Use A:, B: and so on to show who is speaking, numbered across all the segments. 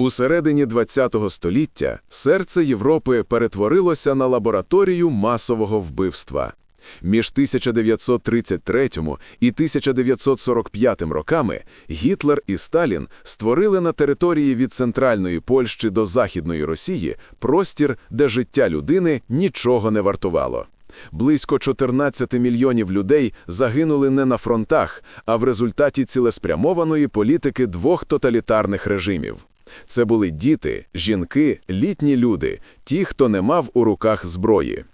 A: У середині ХХ століття серце Європи перетворилося на лабораторію масового вбивства. Між 1933 і 1945 роками Гітлер і Сталін створили на території від центральної Польщі до Західної Росії простір, де життя людини нічого не вартувало. Близько 14 мільйонів людей загинули не на фронтах, а в результаті цілеспрямованої політики двох тоталітарних режимів. Це були діти, жінки, літні люди, ті, хто не мав у руках зброї.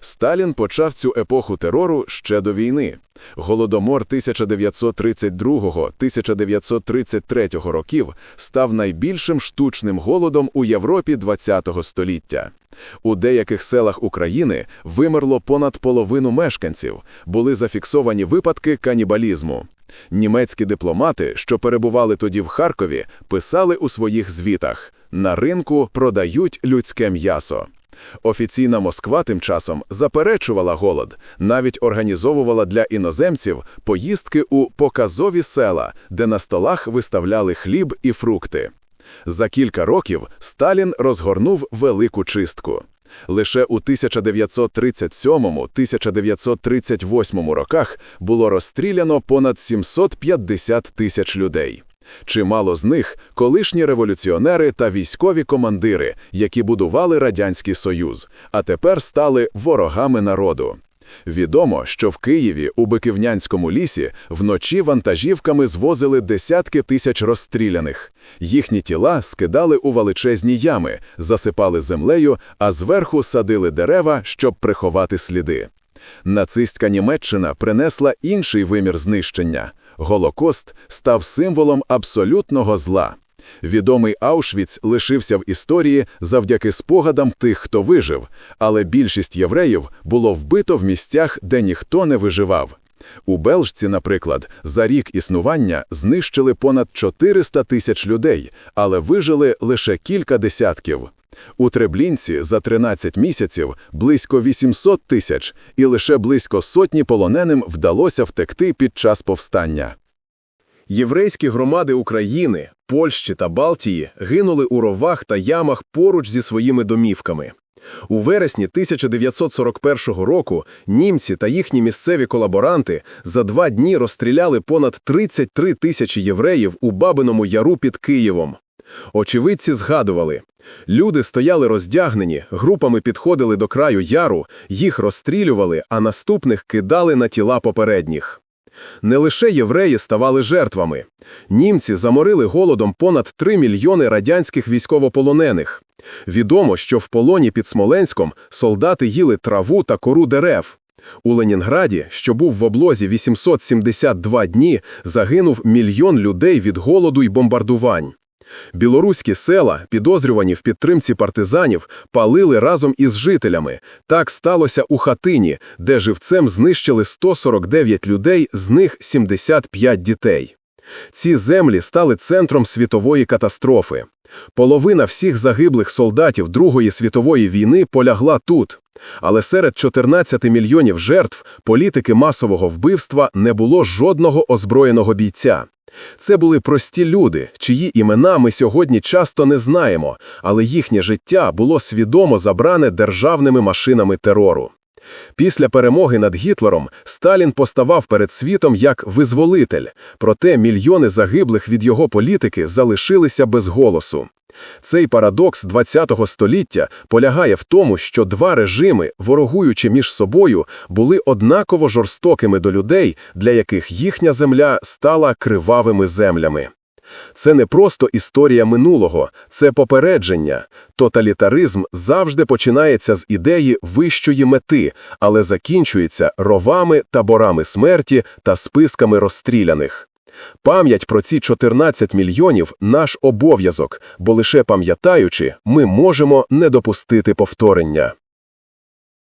A: Сталін почав цю епоху терору ще до війни. Голодомор 1932-1933 років став найбільшим штучним голодом у Європі ХХ століття. У деяких селах України вимерло понад половину мешканців, були зафіксовані випадки канібалізму. Німецькі дипломати, що перебували тоді в Харкові, писали у своїх звітах «На ринку продають людське м'ясо». Офіційна Москва тим часом заперечувала голод, навіть організовувала для іноземців поїздки у показові села, де на столах виставляли хліб і фрукти. За кілька років Сталін розгорнув велику чистку. Лише у 1937-1938 роках було розстріляно понад 750 тисяч людей. Чимало з них – колишні революціонери та військові командири, які будували Радянський Союз, а тепер стали ворогами народу. Відомо, що в Києві у Биківнянському лісі вночі вантажівками звозили десятки тисяч розстріляних. Їхні тіла скидали у величезні ями, засипали землею, а зверху садили дерева, щоб приховати сліди. Нацистська Німеччина принесла інший вимір знищення. Голокост став символом абсолютного зла. Відомий Аушвіц лишився в історії завдяки спогадам тих, хто вижив, але більшість євреїв було вбито в місцях, де ніхто не виживав. У Белжці, наприклад, за рік існування знищили понад 400 тисяч людей, але вижили лише кілька десятків. У Треблінці за 13 місяців близько 800 тисяч, і лише близько сотні полоненим вдалося втекти під час повстання.
B: Єврейські громади України, Польщі та Балтії гинули у ровах та ямах поруч зі своїми домівками. У вересні 1941 року німці та їхні місцеві колаборанти за два дні розстріляли понад 33 тисячі євреїв у Бабиному Яру під Києвом. Очевидці згадували, люди стояли роздягнені, групами підходили до краю яру, їх розстрілювали, а наступних кидали на тіла попередніх. Не лише євреї ставали жертвами. Німці заморили голодом понад 3 мільйони радянських військовополонених. Відомо, що в полоні під Смоленськом солдати їли траву та кору дерев. У Ленінграді, що був в облозі 872 дні, загинув мільйон людей від голоду й бомбардувань. Білоруські села, підозрювані в підтримці партизанів, палили разом із жителями. Так сталося у хатині, де живцем знищили 149 людей, з них 75 дітей. Ці землі стали центром світової катастрофи. Половина всіх загиблих солдатів Другої світової війни полягла тут. Але серед 14 мільйонів жертв політики масового вбивства не було жодного озброєного бійця. Це були прості люди, чиї імена ми сьогодні часто не знаємо, але їхнє життя було свідомо забране державними машинами терору. Після перемоги над Гітлером Сталін поставав перед світом як визволитель, проте мільйони загиблих від його політики залишилися без голосу. Цей парадокс ХХ століття полягає в тому, що два режими, ворогуючи між собою, були однаково жорстокими до людей, для яких їхня земля стала кривавими землями. Це не просто історія минулого, це попередження. Тоталітаризм завжди починається з ідеї вищої мети, але закінчується ровами, таборами смерті та списками розстріляних. Пам'ять про ці 14 мільйонів – наш обов'язок, бо лише пам'ятаючи, ми можемо не допустити повторення.